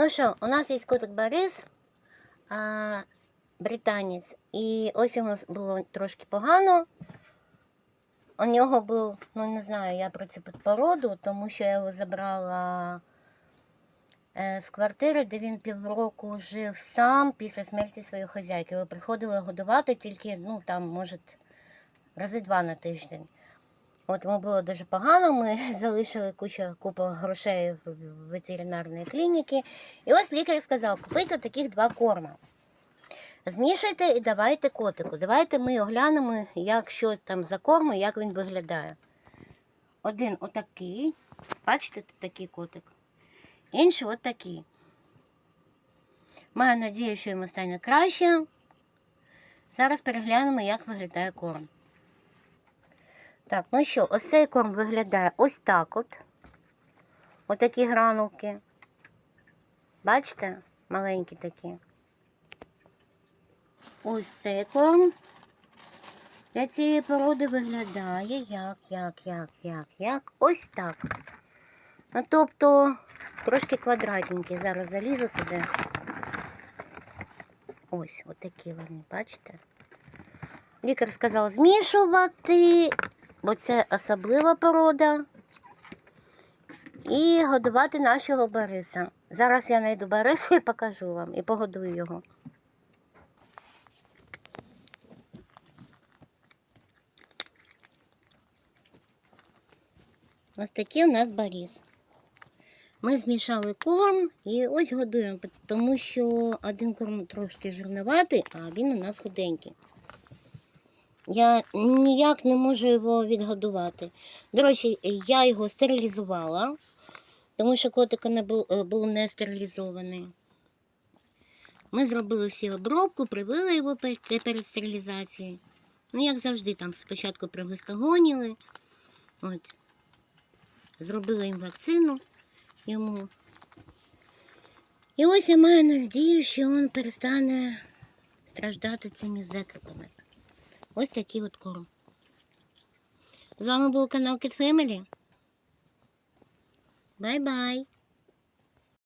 Ну що, у нас є котик Борис, а, британець. І ось йому було трошки погано. У нього був, ну не знаю, я про цю породу, тому що я його забрала е, з квартири, де він півроку жив сам після смерті своєї хазяйки. Його приходили годувати тільки, ну там, може, рази два на тиждень. От йому було дуже погано, ми залишили кучу, купу грошей в в ветеринарній клініці. І ось лікар сказав, купіть таких два корма. Змішайте і давайте котику. Давайте ми оглянемо, як що там за корм як він виглядає. Один отакий. Бачите, тут такий котик. Інший отакий. Маю надію, що йому стане краще. Зараз переглянемо, як виглядає корм. Так, ну що, ось цей корм виглядає ось так от. Отакі гранулки. Бачите? Маленькі такі. Ось цей корм для цієї породи виглядає як, як, як, як, як. Ось так. Ну, тобто, трошки квадратненький. Зараз залізу туди. Ось, отакі вони, бачите? Лікар сказав змішувати, бо це особлива порода. І годувати нашого Бориса. Зараз я знайду Бориса і покажу вам, і погодую його. Ось такий у нас Борис. Ми змішали корм і ось годуємо, тому що один корм трошки жирноватий, а він у нас худенький. Я ніяк не можу його відгодувати. До речі, я його стерилізувала, тому що котик не був, е, був не стерилізований. Ми зробили всі обробку, привили його пер- перед стерилізацією. Ну, як завжди, там спочатку прогистогоніли. От. Зробили їм вакцину йому. І ось я маю надію, що він перестане страждати цими закрипами. Ось такий от корм. З вами був канал Кіт Фемелі. Бай-бай!